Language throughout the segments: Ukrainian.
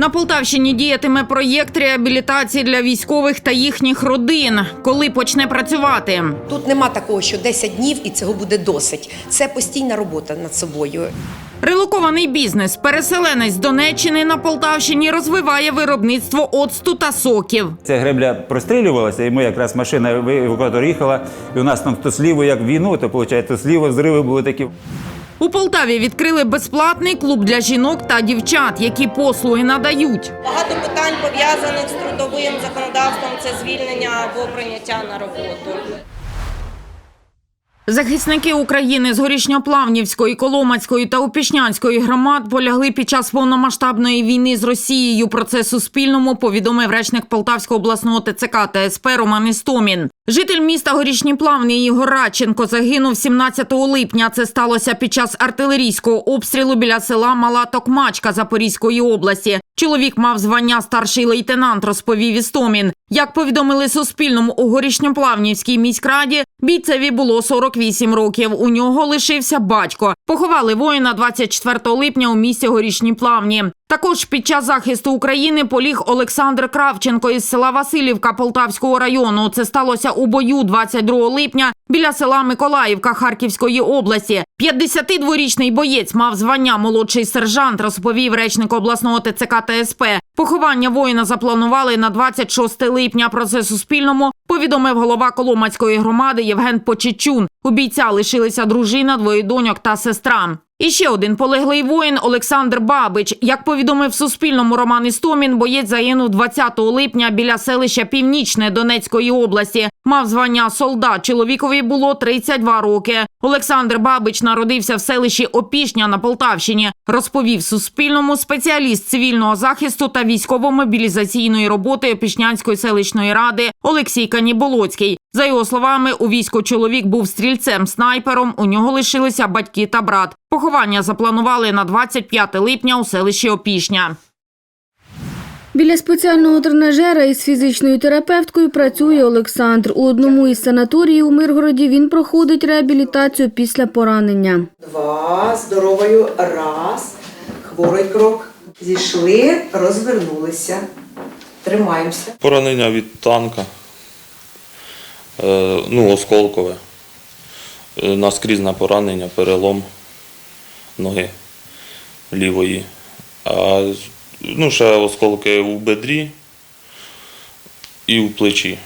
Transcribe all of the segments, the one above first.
На Полтавщині діятиме проєкт реабілітації для військових та їхніх родин. Коли почне працювати? Тут нема такого, що 10 днів і цього буде досить. Це постійна робота над собою. Релокований бізнес, переселенець з Донеччини на Полтавщині розвиває виробництво оцту та соків. Ця гребля прострілювалася, і ми якраз машина евакуатор їхала, і у нас там то сліву як війну, то виходить, то сліва взриви були такі. У Полтаві відкрили безплатний клуб для жінок та дівчат, які послуги надають. Багато питань пов'язаних з трудовим законодавством це звільнення або прийняття на роботу. Захисники України з Горішньоплавнівської, Коломацької та Опішнянської громад полягли під час повномасштабної війни з Росією. Про це Суспільному повідомив речник Полтавського обласного ТЦК та СП Роман Істомін. Житель міста Горішні Плавні Ігор Радченко загинув 17 липня. Це сталося під час артилерійського обстрілу біля села Мала Токмачка Запорізької області. Чоловік мав звання старший лейтенант, розповів Істомін. Як повідомили Суспільному у Горішньоплавнівській міськраді, бійцеві було 48 років. У нього лишився батько. Поховали воїна 24 липня у місті Горішні Плавні. Також під час захисту України поліг Олександр Кравченко із села Васильівка Полтавського району. Це сталося у бою 22 липня біля села Миколаївка Харківської області. 52-річний боєць мав звання молодший сержант, розповів речник обласного ТЦК та СП. Поховання воїна запланували на 26 липня. Про це Суспільному повідомив голова Коломацької громади Євген Почечун. У бійця лишилися дружина, двоє доньок та сестра. І ще один полеглий воїн Олександр Бабич. Як повідомив Суспільному Роман Істомін, боєць загинув 20 липня біля селища Північне Донецької області. Мав звання солдат. Чоловікові було 32 роки. Олександр Бабич народився в селищі Опішня на Полтавщині. Розповів Суспільному спеціаліст цивільного захисту та військово-мобілізаційної роботи Опішнянської селищної ради Олексій Каніболоцький. За його словами, у війську чоловік був стрільцем-снайпером. У нього лишилися батьки та брат. Поховання запланували на 25 липня у селищі Опішня. Біля спеціального тренажера із фізичною терапевткою працює Олександр. У одному із санаторіїв у Миргороді він проходить реабілітацію після поранення. Два, здоровою, раз, хворий крок. Зійшли, розвернулися. Тримаємося. Поранення від танка, е, ну, осколкове. Е, Наскрізне поранення, перелом ноги лівої. А ну, ще осколки у бедрі і у плечі.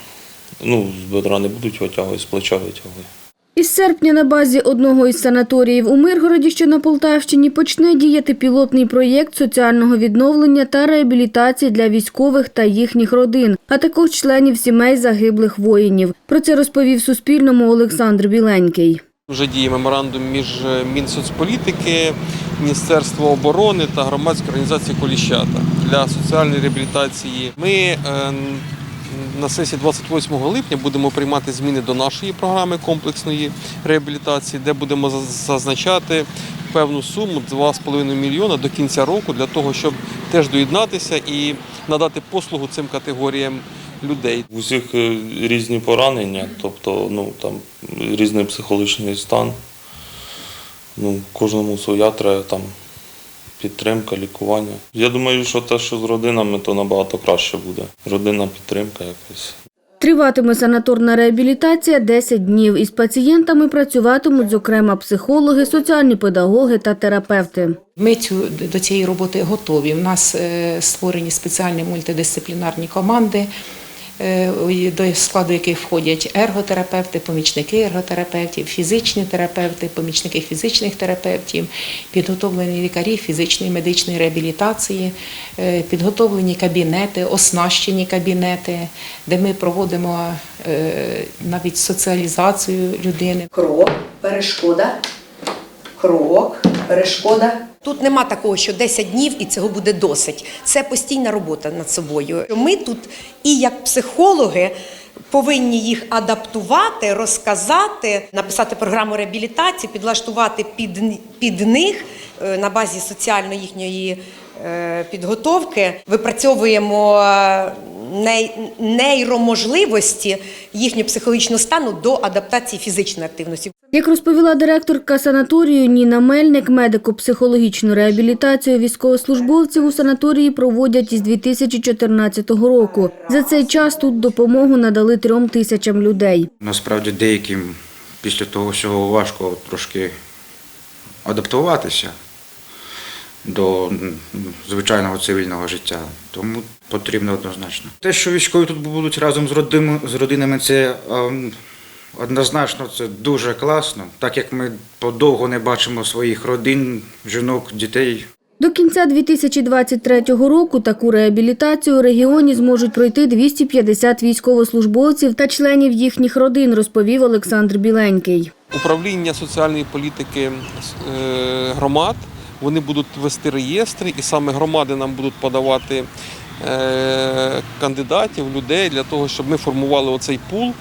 Ну, з бедра не будуть витягувати, з плеча витягувати. Із серпня на базі одного із санаторіїв у Миргороді, що на Полтавщині, почне діяти пілотний проєкт соціального відновлення та реабілітації для військових та їхніх родин, а також членів сімей загиблих воїнів. Про це розповів Суспільному Олександр Біленький. Вже діє меморандум між е, Мінсоцполітики, Міністерство оборони та громадської організації Коліщата для соціальної реабілітації. Ми е, на сесії 28 липня будемо приймати зміни до нашої програми комплексної реабілітації, де будемо зазначати певну суму 2,5 мільйона до кінця року для того, щоб теж доєднатися і надати послугу цим категоріям людей. У всіх е, різні поранення, тобто ну, там, різний психологічний стан. Ну, кожному своя треба там підтримка, лікування. Я думаю, що те, що з родинами, то набагато краще буде. Родинна підтримка якась. Триватиме санаторна реабілітація 10 днів. Із пацієнтами працюватимуть, зокрема, психологи, соціальні педагоги та терапевти. Ми цю до цієї роботи готові. У нас е, створені спеціальні мультидисциплінарні команди, до складу яких входять ерготерапевти, помічники ерготерапевтів, фізичні терапевти, помічники фізичних терапевтів, підготовлені лікарі фізичної і медичної реабілітації, е, підготовлені кабінети, оснащені кабінети, де ми проводимо е, навіть соціалізацію людини. Крок, перешкода. Крок, перешкода. Тут нема такого, що 10 днів і цього буде досить. Це постійна робота над собою. Ми тут і як психологи. Повинні їх адаптувати, розказати, написати програму реабілітації, підлаштувати під, під них е, на базі соціально їхньої е, підготовки. Випрацьовуємо е, нейроможливості їхнього психологічного стану до адаптації фізичної активності. Як розповіла директорка санаторію Ніна Мельник, медико-психологічну реабілітацію військовослужбовців у санаторії проводять із 2014 року. За цей час тут допомогу надали трьом тисячам людей. Насправді деяким після того всього важко трошки адаптуватися до звичайного цивільного життя. Тому потрібно однозначно. Те, що військові тут будуть разом з родинами, це ем, однозначно це дуже класно, так як ми подовго не бачимо своїх родин, жінок, дітей. До кінця 2023 року таку реабілітацію у регіоні зможуть пройти 250 військовослужбовців та членів їхніх родин, розповів Олександр Біленький. Управління соціальної політики е, громад вони будуть вести реєстри, і саме громади нам будуть подавати е, кандидатів, людей для того, щоб ми формували оцей пул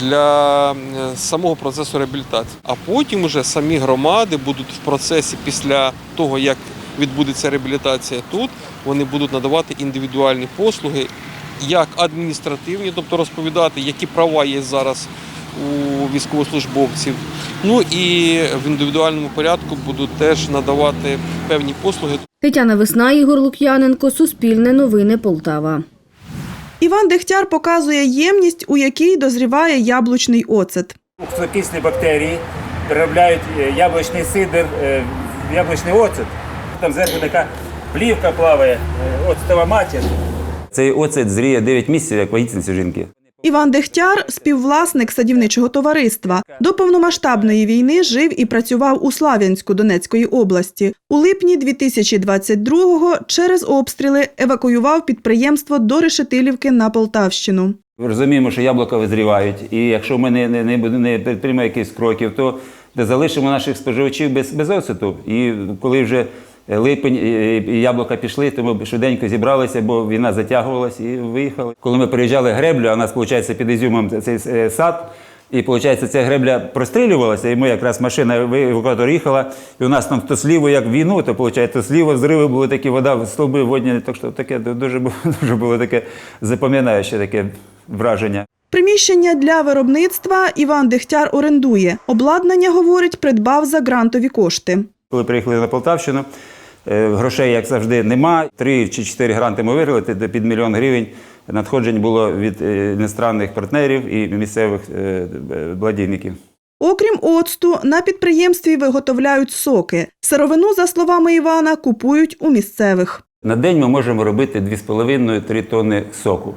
для е, самого процесу реабілітації. А потім вже самі громади будуть в процесі після того, як відбудеться реабілітація тут, вони будуть надавати індивідуальні послуги, як адміністративні, тобто розповідати, які права є зараз у військовослужбовців. Ну і в індивідуальному порядку будуть теж надавати певні послуги. Тетяна Весна, Ігор Лук'яненко, Суспільне новини Полтава. Іван Дегтяр показує ємність, у якій дозріває яблучний оцет. Кислокисні бактерії переробляють е, яблучний сидр, е, в яблучний оцет. Там зверху така плівка плаває, е, оцетова матір. Цей оцет зріє 9 місяців, як вагітниці жінки. Іvan Дегтяр – співвласник садівничого товариства. До повномасштабної війни жив і працював у Слав'янську Донецької області. У липні 2022-го через обстріли евакуював підприємство до Решетилівки на Полтавщину. Розуміємо, що яблука визрівають, і якщо ми не, не, не, не підтримаємо якихось кроків, то залишимо наших споживачів без, без оцету. І коли вже липень і і яблука пішли, то ми швиденько зібралися, бо війна затягувалась і виїхали. Коли ми переїжджали греблю, а у нас, виходить, під Ізюмом цей е, сад, і виходить, ця гребля прострілювалася, і ми якраз машина евакуатор їхала, і у нас там то сліво, як війну, то виходить, то сліво зриви були такі, вода, стовби водні, так що таке дуже, було- дуже було таке запам'ятаюче таке враження. Приміщення для виробництва Іван Дегтяр орендує. Обладнання, говорить, придбав за грантові кошти. Коли приїхали на Полтавщину, е, грошей, як завжди, нема. Три чи чотири гранти ми виграли, під мільйон гривень. Надходжень було від е, іностранних партнерів і місцевих е. Окрім оцту, на підприємстві виготовляють соки. Сировину, за словами Івана, купують у місцевих. На день ми можемо робити 2,5-3 тонни соку.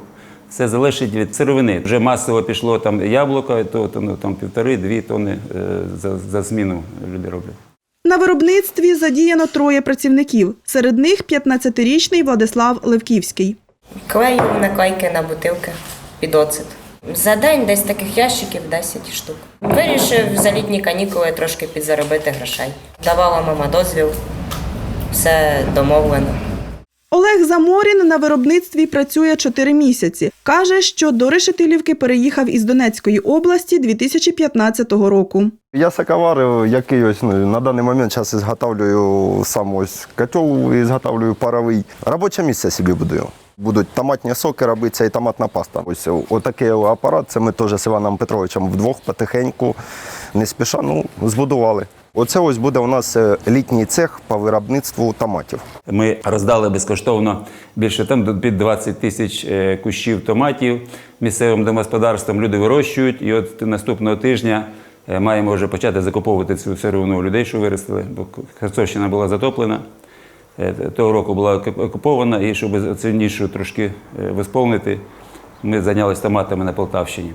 Це залежить від сировини. Вже масово пішло там яблуко, то, то ну, там півтори-дві тонни е, за, за зміну люди роблять. На виробництві задіяно троє працівників. Серед них 15-річний Владислав Левківський. Клею наклейки на бутилки під оцет. За день десь таких ящиків 10 штук. Вирішив за літні канікули трошки підзаробити грошей. Давала мама дозвіл, все домовлено. Олег Заморін на виробництві працює 4 місяці. Каже, що до Решетилівки переїхав із Донецької області 2015 року. Я саковар, який ось ну, на даний момент зараз ізготовлюю сам ось котел, ізготовлюю паровий. Робоче місце собі будую. Будуть томатні соки робитися і томатна паста. Ось отакий апарат. Це ми теж з Іваном Петровичем вдвох потихеньку, не спіша, ну, збудували. Оце ось буде у нас е, літній цех по виробництву томатів. Ми роздали безкоштовно більше там під 20 тисяч е, кущів томатів місцевим домогосподарствам. Люди вирощують, і от наступного тижня е, маємо вже почати закуповувати цю сировину людей, що виростили, бо Херсонщина була затоплена. Того року була окупована, і щоб цю нішу трошки восполнити, ми зайнялися томатами на Полтавщині.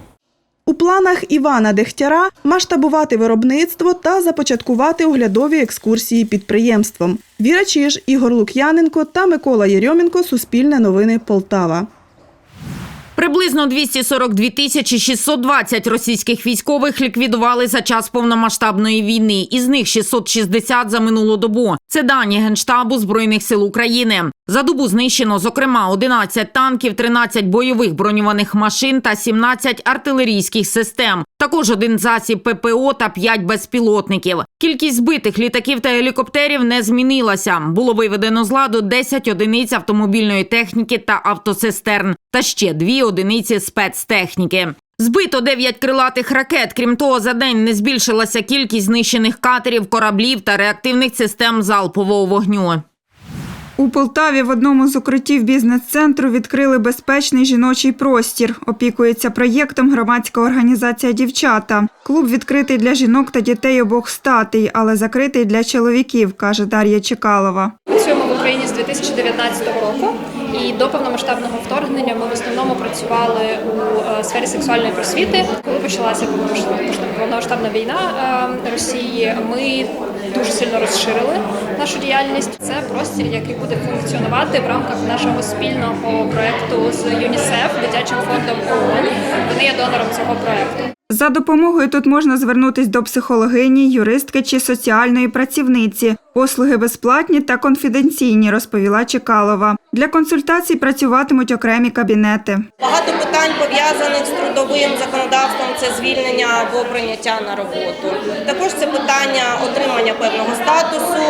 У планах Івана Дехтяра масштабувати виробництво та започаткувати оглядові екскурсії підприємством. Віра Чиж, Ігор Лук'яненко та Микола Єрьомінко. Суспільне новини Полтава. Приблизно 242 тисячі 620 російських військових ліквідували за час повномасштабної війни. Із них 660 за минулу добу. Це дані Генштабу Збройних сил України. За добу знищено, зокрема, 11 танків, 13 бойових броньованих машин та 17 артилерійських систем. Також один засіб ППО та 5 безпілотників. Кількість збитих літаків та гелікоптерів не змінилася. Було виведено з ладу 10 одиниць автомобільної техніки та автоцистерн та ще дві одиниці спецтехніки. Збито 9 крилатих ракет. Крім того, за день не збільшилася кількість знищених катерів, кораблів та реактивних систем залпового вогню. У Полтаві в одному з укриттів бізнес-центру відкрили безпечний жіночий простір. Опікується проєктом громадська організація Дівчата. Клуб відкритий для жінок та дітей обох статей, але закритий для чоловіків, каже Дар'я Чекалова. Працюємо в Україні з 2019 року, і до повномасштабного вторгнення ми в основному працювали у е, сфері сексуальної просвіти. Коли почалася повномасштабна- війна е, Росії, ми дуже сильно розширили нашу діяльність. Це простір, який буде функціонувати в рамках нашого спільного проекту з ЮНІСЕФ, дитячим фондом ООН. Вони є донором цього проекту. За допомогою тут можна звернутись до психологині, юристки чи соціальної працівниці. Послуги безплатні та конфіденційні, розповіла Чекалова. Для консультацій працюватимуть окремі кабінети. Багато питань пов'язаних з трудовим законодавством це звільнення або прийняття на роботу. Також це питання отримання певного статусу,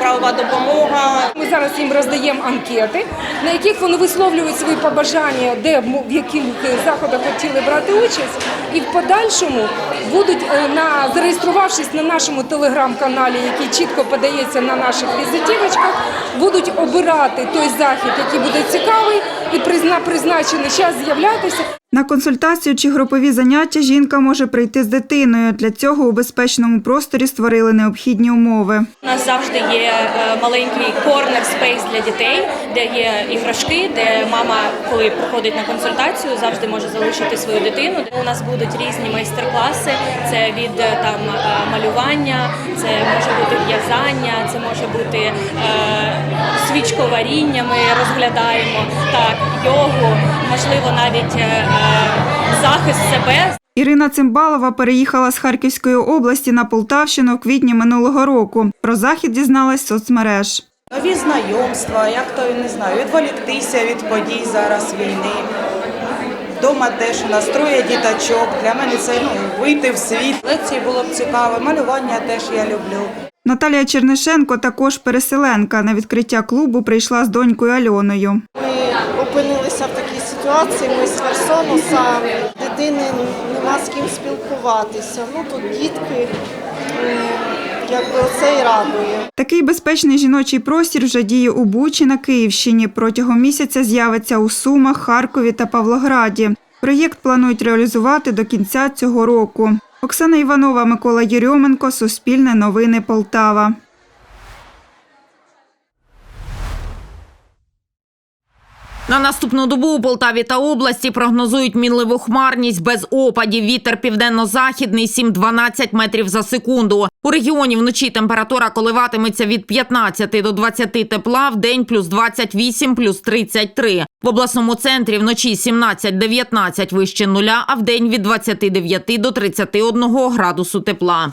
правова допомога. Ми зараз їм роздаємо анкети, на яких вони висловлюють свої побажання, де в яких заходах хотіли брати участь, і в подальшому будуть е, на зареєструвавшись на нашому телеграм-каналі, який чітко подається на наших візитівочках, будуть обирати той захід, який буде цікавий, і призна призначений час з'являтися. На консультацію чи групові заняття жінка може прийти з дитиною. Для цього у безпечному просторі створили необхідні умови. У нас завжди є е, маленький корнер спейс для дітей, де є іграшки, де мама, коли приходить на консультацію, завжди може залишити свою дитину. У нас будуть різні майстер-класи. Це від е, там е, малювання, це може бути в'язання, це може бути е, свічковаріння. Ми розглядаємо так, йогу, можливо, навіть е, е, захист себе. Ірина Цимбалова переїхала з Харківської області на Полтавщину в квітні минулого року. Про захід дізналась з соцмереж. Нові знайомства, як то не знаю, відволіктися від подій зараз війни. Дома теж у нас троє діточок. Для мене це ну, вийти в світ. Лекції було б цікаво, малювання теж я люблю. Наталія Чернишенко також переселенка. На відкриття клубу прийшла з донькою Альоною. Опинилися в такій ситуації. Ми з Херсону самі. Дитини нема з ким спілкуватися. Ну тут дітки, якби оце і радує. Такий безпечний жіночий простір вже діє у Бучі на Київщині. Протягом місяця з'явиться у Сумах, Харкові та Павлограді. Проєкт планують реалізувати до кінця цього року. Оксана Іванова, Микола Єрьоменко, Суспільне новини Полтава. На наступну добу у Полтаві та області прогнозують мінливу хмарність без опадів. Вітер південно-західний 7-12 метрів за секунду. У регіоні вночі температура коливатиметься від 15 до 20 тепла, в день плюс 28, плюс 33. В обласному центрі вночі 17-19 вище нуля, а в день від 29 до 31 градусу тепла.